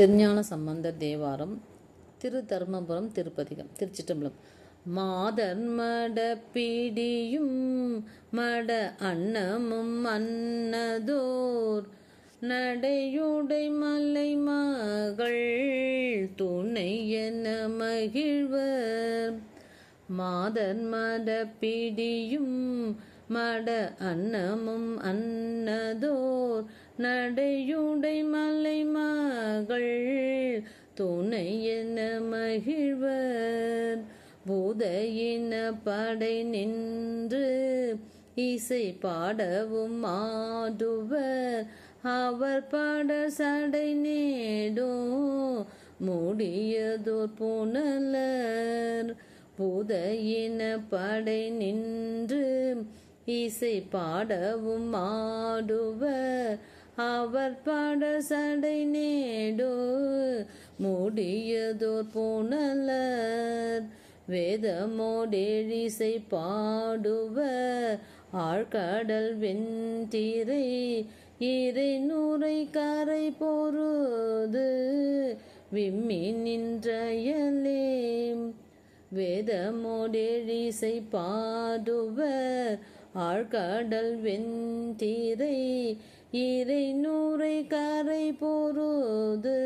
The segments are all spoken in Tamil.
திருஞான சம்பந்த தேவாரம் திரு தர்மபுரம் திருப்பதிகம் திருச்சிட்டம்பலம் மாதர் மட பிடியும் மட அன்னமும் அன்னதோர். நடையுடை மலை மகள் துணை என மகிழ்வர். மாதர் மட பிடியும் மட அன்னமும் அன்னதோர். நடையுடை மலை மகள் துணை என மகிழ்வர்? பூதையின படை நின்று இசை பாடவும் ஆடுவர்? அவர் பாட சடை நேடும் மூடியதோர் புனலர். புதையின படை நின்று இசை பாடவும் ஆடுவர்? அவர் பாட சடை நேடோ மூடியதோர் புனலர். வேதமோடேழிசை பாடுவர் ஆழ்கடல் வெண்திரை இறை நூறை கரை போருது விம்மி நின்றயலே வேதமோடேழிசை பாடுவர் ஆழ்கடல் வெண்திரை இறை நூறை கரை போரோது.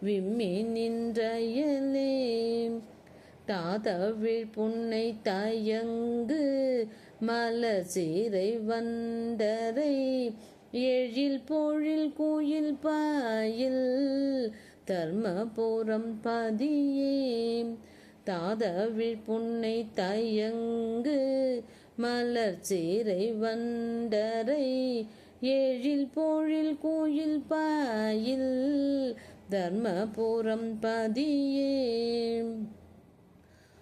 விம்மி நின்றயலே தாதவிழ் புன்னை தயங்கு. மலர் சீரை வந்தரை எழில் பொழில் கோயில் பாயில். தர்மபுரம் பதியே தாதவிழ் புன்னை தயங்கு. மலர் சீரை வண்டரை ஏழில் போழில் கோயில் பாயில் தர்மபுரம் பதியே.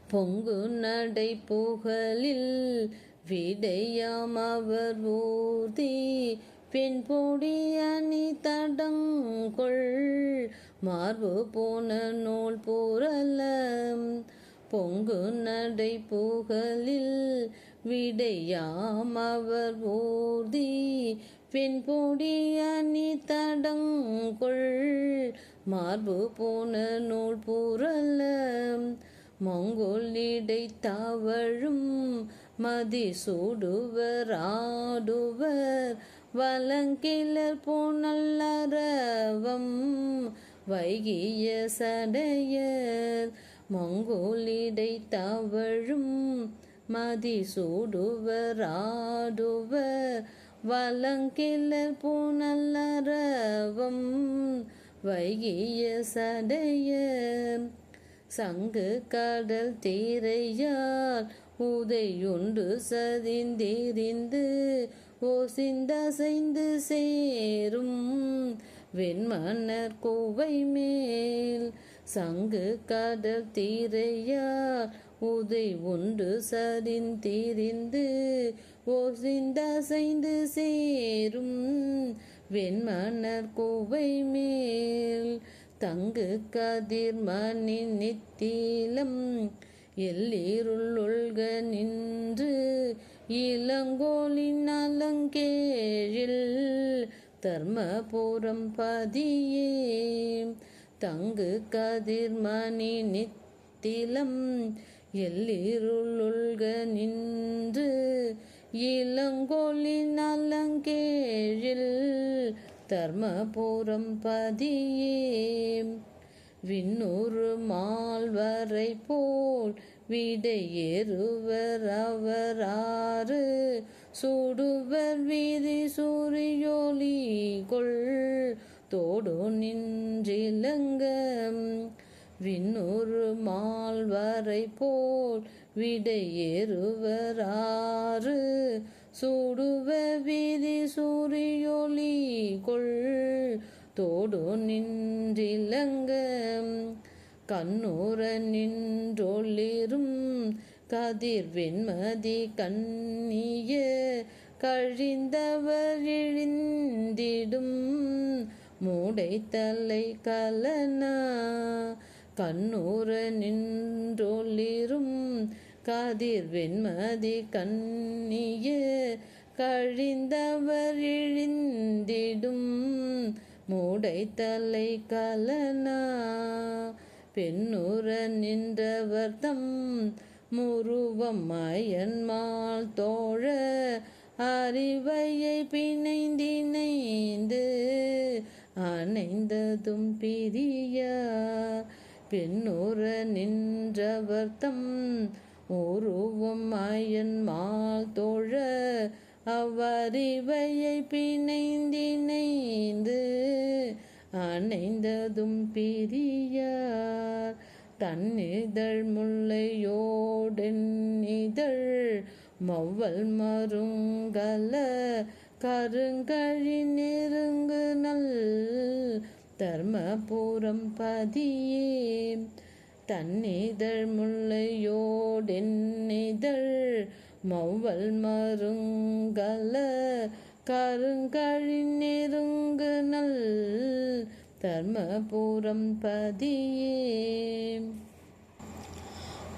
பொங்கு நடை புகழில் விடையாம் அவர் ஊர்தி பெண் பொடி அணி தடங்கொள் மார்பு போன நூல் புரலம் பொங்கு நடை புகழில் விடையாம் அவர் ஊர்தி பின்புடிய பொடி தடங்கொள் மார்பு போன நூல் புரல மங்கோலிடை தவழும். மதி சூடுவர் ஆடுவர். வலங்கிலர் போனல்லரவம் வைகிய சடையர். மங்கோலிடை தவழும். மதி சூடுவர் ஆடுவர். வலங்கிலர் போனல்லரவம் வைகிய சடையர் சங்கு கடல் தீரையால் உதையுண்டு சதிந்தெறிந்து ஓசிந்தசைந்து சேரும் வெண்மன்னர் கோவை மேல். சங்கு கடல் தீரையால் உதை உண்டு சரிந்தீரிந்து ஓசிந்தசைந்து சேரும் வெண்மன்னர் கோவை மேல். தங்கு கதிர்மணி நித்திலம் எல்லீருள் ஒழ்க நின்று இளங்கோலின் அலங்கேழில் தர்மபுரம் பதியே. தங்கு கதிர்மணி நித்திலம் எல்லீருள் ஒழ்க நின்று இளங்கோலின் அலங்கேழில் தர்மபுரம் பதியே விண்ணூறு மால்வரை போல் விடையேறுவர் அவராறு. சூடுவர் வீதி சூரியோலி கொள் தோடு நின்றிலங்கம். விண்ணூறு மால்வரை போல் விடையேறுவராறு சூடுவ விதி சூரியொளி கொள் தோடு நின்றிலங்க. கண்ணூர நின்றொளிரும் கதிர் வெண்மதி கண்ணிய கழிந்தவர் இழிந்திடும் மூடை தலை கலனா கண்ணூர நின்றொளிரும் கதிர் வெண்மதி கண்ணிய கழிந்தவர் இழிந்திடும் மூடை தலை கலனா. பெண்ணுற நின்றவர் தம் முருவம் மயன்மால் தோழ அறிவையை பிணைந்திணைந்து அணைந்ததும் பிரியா. பெண்ணுற நின்றவர்த்தம் உருவம் அயன்மால் தோழ அவ்வறிவையை பிணைந்திணைந்து அணைந்ததும் பிரியார். தன்னிதழ் முல்லையோடென் இதழ் மருங்கல கருங்கழி நெருங்கு நல் தர்மபுரம் பதியே. தன்னிதழ் முள்ளையோடென்னிதழ் மௌவல் மருங்கல கருங்கழி நெருங்கு நல் தர்மபுரம் பதியே.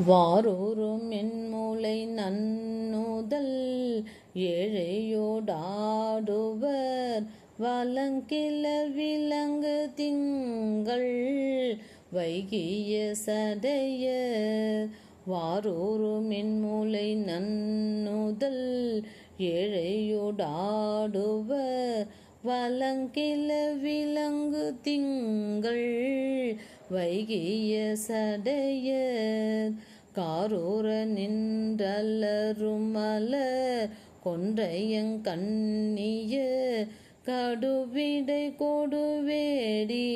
வாரூரும் என் மூளை நன்னுதல் ஏழையோடாடுவர் வலங்கில விலங்கு திங்கள் வைகிய சடைய வாரூரும் என் நன்னுதல் ஏழையோடாடுவ வலங்கில விலங்கு திங்கள் வைகிய சடைய காரூர நின்றலருமல மலர் கொன்றையங்கண்ணிய கடுவிடை கொடுவேடி.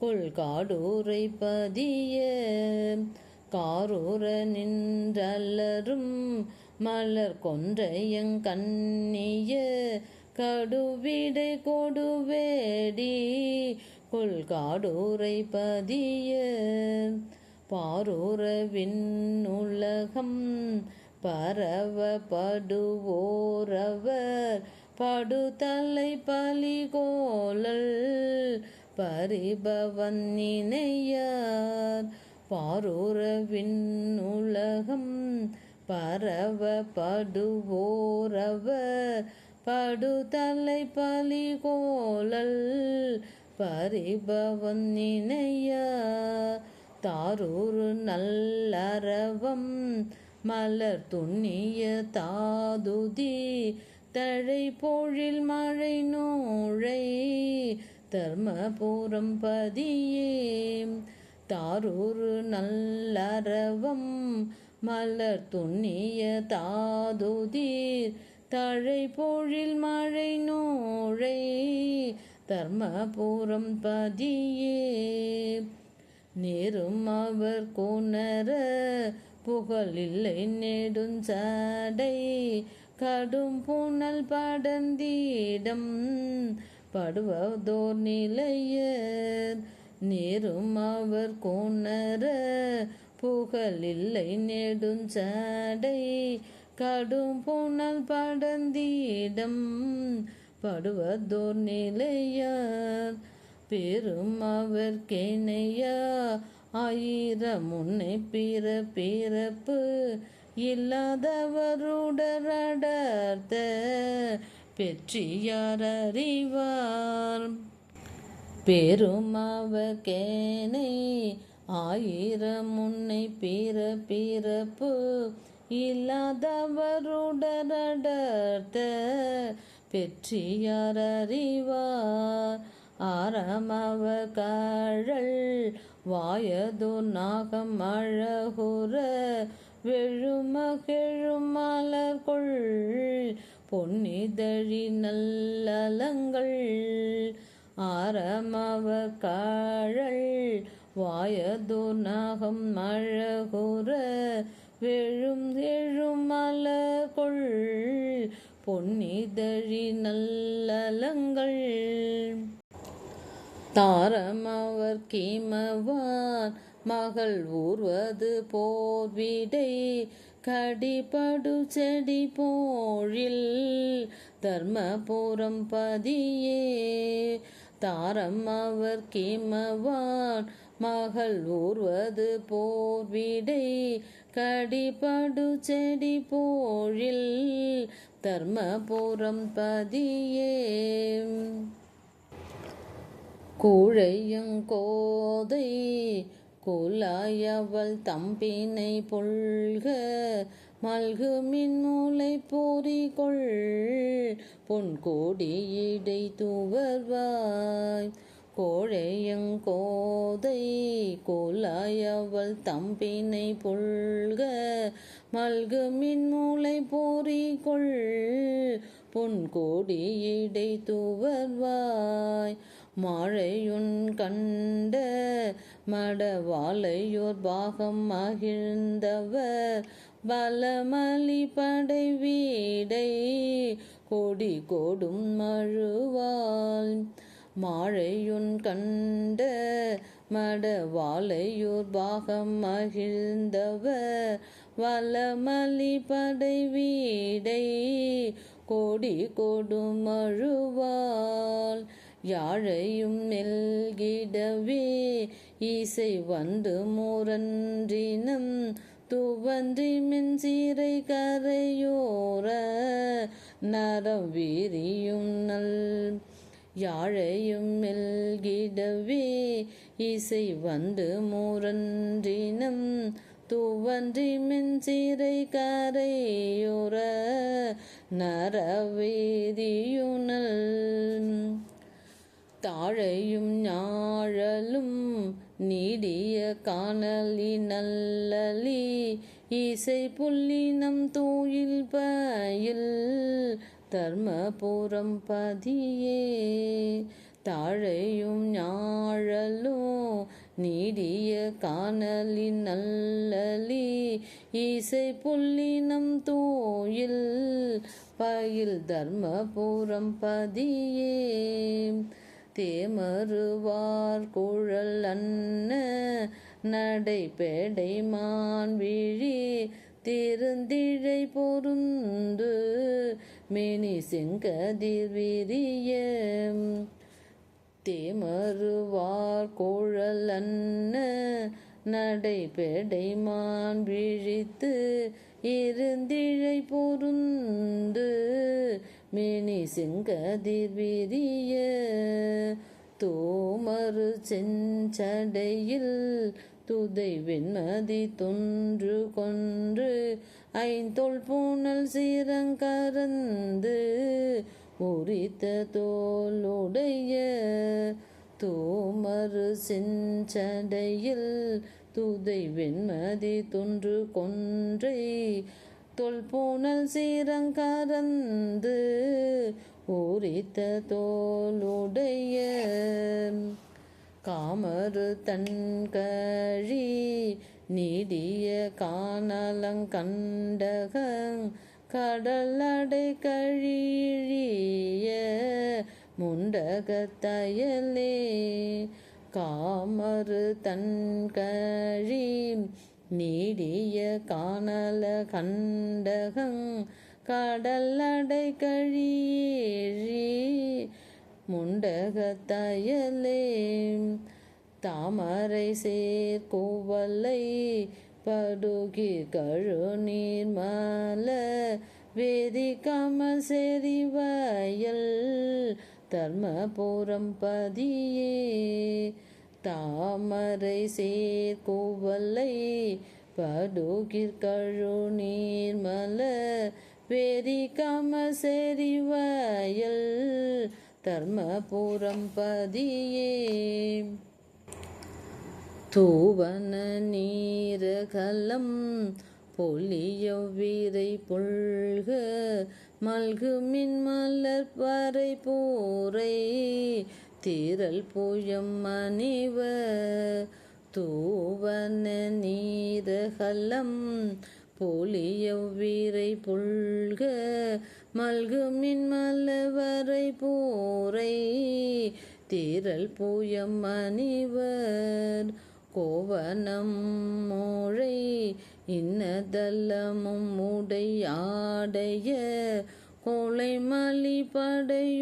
கொள்காடூரை பதிய காரூர நின்றல்லரும் மலர் கொன்றையங்கண்ணிய கடுவிடை கொடுவேடி. கொள்காடூரை பதிய பாரூர விண்ணுலகம் பரவப்படுவோரவர் படுதலை பலிகோலல் பரிபவன் நினையார் பாரூரவின் உலகம் பரவ படுவோரவர் படுதலை பலிகோலல் பரிபவன் நினையார் தாரூரு நல்லறவம் மலர் துண்ணிய தாதுதி தழை போழில் மழை நோழை தர்மபுரம் பதியே. தாரூரு நல்லறவம் மலர் துண்ணிய தாதுதீர். தழை போழில் மழை நோழை தர்மபுரம் பதியே. நேரும் அவர் கோணர புகழில்லை நெடுஞ்சடை கடும் புனல் படந்தீடம் படுவதோர் நிலையர் நேரும் அவர் கோணர புகழில்லை நெடுஞ்சாடை கடும் புனல் படந்தீடம் படுவதோர் நிலையார் பெரும் அவர் கேணையா. ஆயிரம் முன்னை பிற பிறப்பு இல்லாதவருடரடர்த்த பெற்றியார் அறிவார் பெருமாவகேனை ஆயிரம் முன்னை பிற பிறப்பு இல்லாதவருடரடர்த்த பெற்றியார் அறிவார் ஆரமவ கழல் வாயது நாகம் அழகுற வெழுமகெழும் மலர்கொள் பொன்னிதழி நல்லலங்கள் ஆரமவ காழல் வாயது நாகம் மழகுற வெழும் எழும் மலர்கொள் பொன்னிதழி நல்லலங்கள். தாரமவர் கீமவான் மகள் ஊர்வது போர்விடை கடிபடு செடி போழில் தர்மபுரம் பதியே. தாரம் அவர் கிமவான் மகள் ஊர்வது போர்விடை கடிபடு செடி போழில் தர்மபுரம் பதியே. கூழையங்கோதை கோலாயவள் தம்பினை பொல்க மல்கு போரிகொள். பொன் பொன்கோடியிடை தூவர்வாய். கோழையங்கோதை கோலாயவள் தம்பினை பொல்க மல்கு போரிகொள். பொன் பொன்கோடியிடை தூவர்வாய். மாழையுன் கண்ட மடவாளையோர் பாகம் மகிழ்ந்தவர். பலமலி படை வீடை கொடி கொடும் மழுவாள். மாழையுன் கண்ட மடவாளையோர் பாகம் மகிழ்ந்தவர். வலமலி படை வீடை கொடி கொடும் மழுவாள். யாழையும் நெல்கிடவே இசை வந்து மூரன்றினும் துவன்றி மின்சீரை கரையோர நரம் வீரியும் நல் யாழையும் மெல்கிடவே. இசை வந்து மூரன்றினும் துவன்றி மின்சீரை கரையோர நரவேதியுனல் தாழையும் ஞாழலும் நீடிய காணலி நல்லலி இசை புள்ளினம் தூயில் பயில் தர்மபுரம் பதியே. தாழையும் ஞாழலும் நீடிய காணலி நல்லலி இசை புள்ளினம் தூயில் பயில் தர்மபுரம் பதியே. தேமருவார் குழல் அன்ன நடை பேடை மான் விழி திருந்திழை பொருந்து மேனி செங்கதிர் விரிய. தேமருவார் குழல் அன்ன நடைபேடை மான் விழித்து இருந்திழை பொருந்து மேனி செங்கதிர் விரிய தோமறு செஞ்சடையில் துதை வெண்மதி தொன்று கொன்று ஐந்தொல் பூனல் சீரங்கறந்து உரித்த தோளுடைய தோமறு செஞ்சடையில் துதை வெண்மதி தொன்று கொன்றை தொல்பூனல் சீரங்கரந்து ஊரித்த தோளுடைய காமரு தன்கழி நீடிய காணலங்கண்டகங் கடலடை கழிழிய முண்டகத்தயலே காமரு தன்கழி நீடிய காணல கண்டகங் கடலடை கழியேழி முண்டகத்தயலே. தாமரை சேர்கோவலை படுகிர் கழுநீர் மல வேதி கமல் செறிவயல் தர்மபுரம் பதியே. தாமரை சேர்கோவலை படுகிற்கழு கழுநீர் மல கமசெறிவயல் தர்மபுரம் பதியே. தூவன நீரகலம் பொலிய வீரை பொழ்க மல்கு மின் மலர் பறை போரை தீரல் புயம் மணிவ தூவன நீரகலம் பொலிய வீரை பொழ்க மல்கு மலவரை போரை தீரல் புயம் மணிவர் கோவனம் மோழை இன்னதல்லமும் உடையாடைய கோளை மலிபடையோர்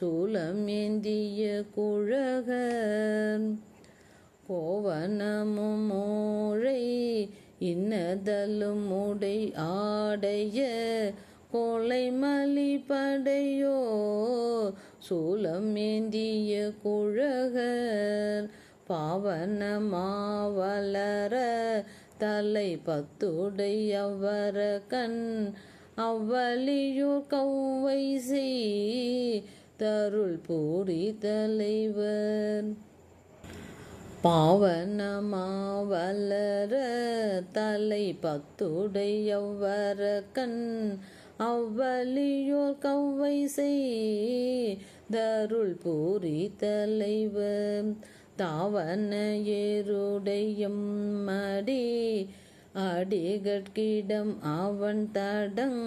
படையோர் சூலம் ஏந்திய குழகர். கோவனமும் மோழை இன்னதலும் உடை ஆடைய கோளை மலி படையோ சூலம் ஏந்திய குழகர். பாவனமாவலர தலை பத்துடை அவர கண் அவ்வலியூர் கௌவை செய் தருள் பூரி தலைவர் பாவனமாவலர தலை பத்துடை கண் அவ்வலியோர் கவ்வை செய் தருள் பூரி தலைவர் தாவன ஏருடையும் மடி அடிகட்கிடம் அவன் தடங்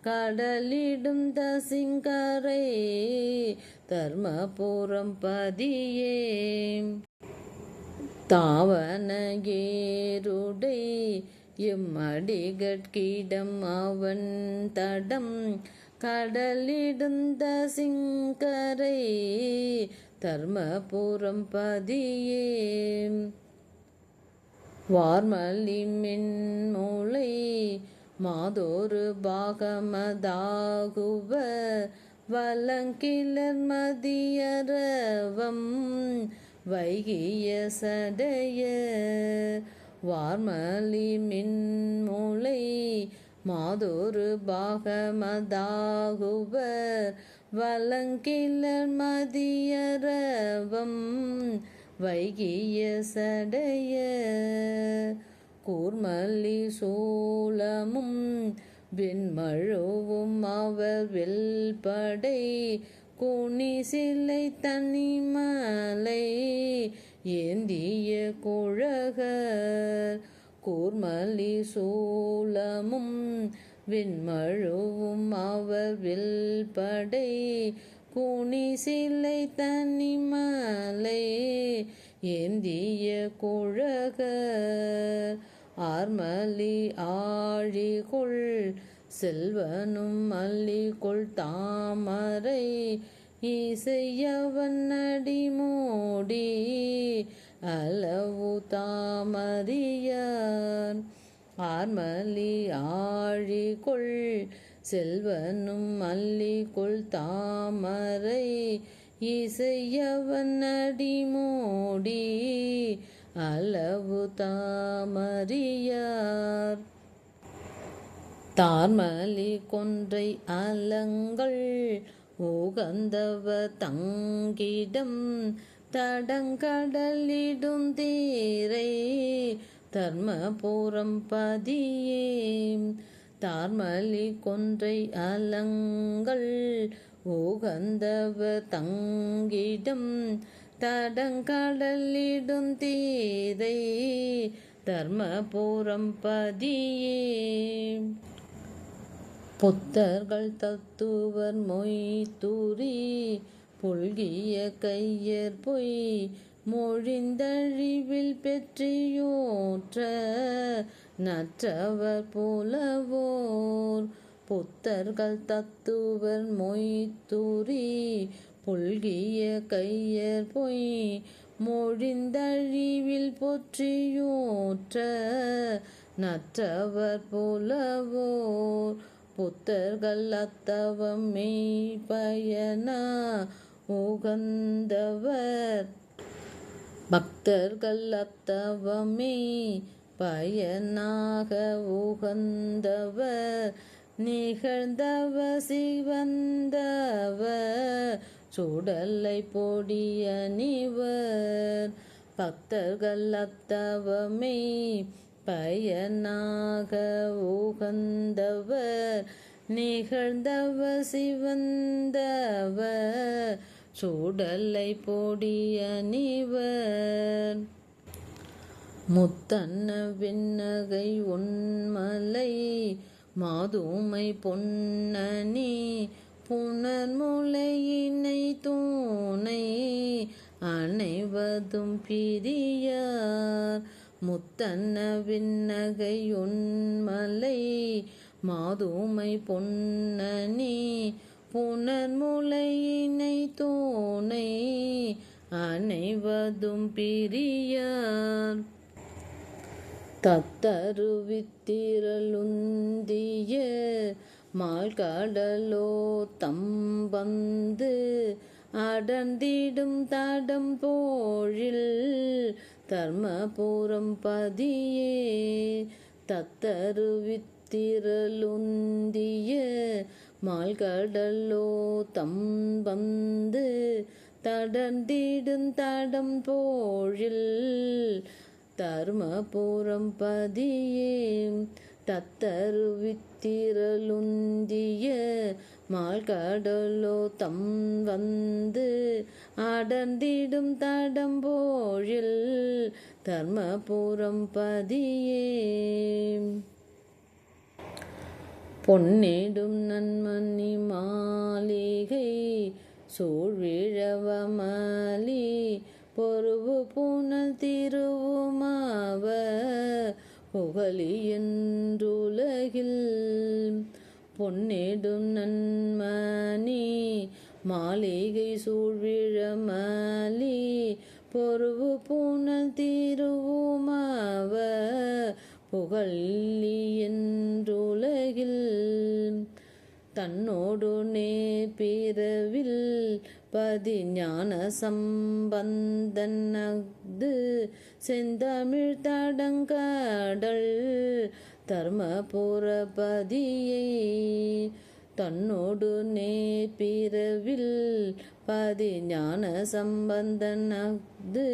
கடலிடும் தசிங்கரை தர்மபுரம் பதியே. தாவனகேருடை எம்மடிகட்கிடம் அவன் தடம். கடலிடுந்த சிங்கரை தர்மபுரம் பதியே. வார்மலி மின்மூளை மாதோரு பாகமதாகுவ வலங்கிலர் மதியரவம் வைகிய சடைய வார்மலி மின்மூளை மாதொரு பாகமதாகுவ வலங்கிலர் மதியரவம் வைகிய சடைய கூர்மல்லி சோ வெண்மழுவும் அவர் வெல்படை குனி சிலை தனிமலை ஏந்திய குழகர். கூர்மலி சூலமும் விண்மழுவும் அவர் வில்படை குனி சிலை தனிமலை ஏந்திய குழகர். ஆர்மலி ஆழிகொள் செல்வனும் மல்லிகொள் தாமரை இசையவன் அடிமோடி அளவு தாமரியார் ஆர்மலி ஆழிகொள் செல்வனும் மல்லிகொள் தாமரை இசையவன் அடிமோடி அளவு தாமறியார். தார்மலி கொன்றை அலங்கள் உகந்தவ தங்கிடம் தடங்கடலிடும் தீரை தர்மபுரம் பதியே. தார்மலி கொன்றை அலங்கள் உகந்தவ தங்கிடம் தடங்கடலிடும் தீதை தர்மபுரம் பதியே. புத்தர்கள் தத்துவர் மொய்தூரி புல்கிய கையர் பொய் மொழிந்தழிவில் பெற்றியோற்ற நற்றவர் போலவோர். புத்தர்கள் தத்துவர் மொய்தூரி புல்கிய கையர் பொய் மொழிந்தழிவில் பொற்றியோற்ற நற்றவர் புலவோர் புத்தர்கள் அத்தவம் மெய் பயனா உகந்தவர். பக்தர்கள் அத்தவமே பயனாக உகந்தவர். நிகழ்ந்தவ சிவந்தவர் சுடலை பொடியணிவர் பக்தர்கள் அத்தவமே பயனாக உகந்தவர் நிகழ்ந்தவ சிவந்தவ சூடலை பொடியணிவர் முத்தன்ன விண்ணகை உன்மலை மாதுமை பொன்னணி புனர் முளையினை தூணை அனைவதும் பிரியார். முத்தன்ன விண்ணகை உன்மலை மாதுமை பொன்னணி புனர் முளையினை தூணை அனைவதும் பிரியார். தத்தருவித்திரளுந்திய மால்கடலோ தம்பந்து அடர்ந்திடும் தடம் போழில் தர்மபுரம் பதியே தத்தருவித்திரலுந்திய மால்கடலோ தம் வந்து தடர்ந்திடும் தடம் போழில் தர்மபுரம் பதியே தத்தருவித்திரலுந்திய மால்கடலோ தம் வந்து அடர்ந்திடும் தடம்போழில் தர்மபுரம் பதியே. பொன்னிடும் நன்மணி மாளிகை சூழ்விழவமலி பொறுவு புனல் திருவுமாவ புகழி என்றுலகில் பொன்னிடும் நன்மணி மாளிகை சூழ்விழமலி பொருவு பூனல் தீருவுமாவ புகழி என்றுலகில் தன்னோடு நேபிறவில் பதிஞான சம்பந்தன் அஃது செந்தமிழ் தடங்கடல் தர்மபுரபதியை தன்னோடு நேபிறவில் பதிஞான சம்பந்தன் அஃது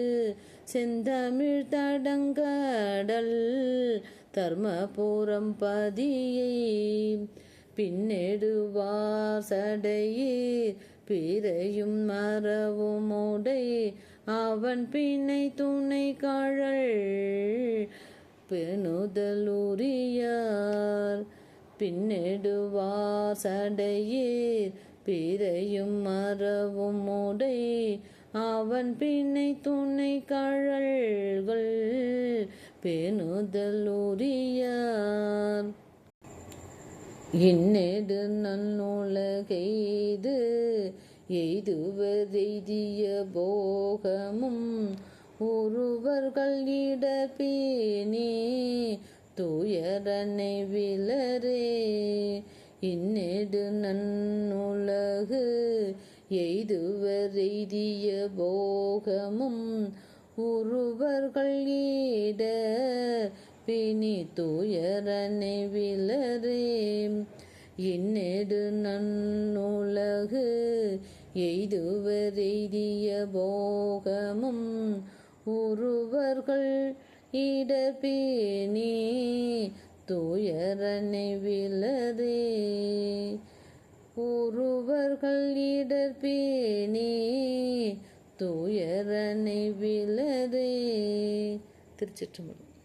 செந்தமிழ் தடங்கடல் தர்மபுரம் பதியை பின்னெடுவார் சடையீர் பிறையும் மரவும் உடை அவன் பிணை துணை காழல் பெணுதலுரியார். பின்னெடுவார் சடையீர் பிறையும் மரவும் உடை அவன் பிணை துணை கழல்கள் பெணுதலுரியார். இன்னெடு நன்னுலகெய்து எய்துவதெய்திய போகமும் ஒருவர்கள் இடப்பேனே துயரனை விலரே. இன்னெடு நன்னுலகு எய்துவரெய்திய போகமும் ஒருவர்கள் ஈட பிணி துயரனை விலரே. இன்னெடு நன்னுலகு எய்துவரெய்திய போகமும் உருவர்கள் இடப்பேனே தூயரனை விலதே உருவர்கள் இடர்பேனே தூயரனை விலதே திருச்சிற்றம்பலம்.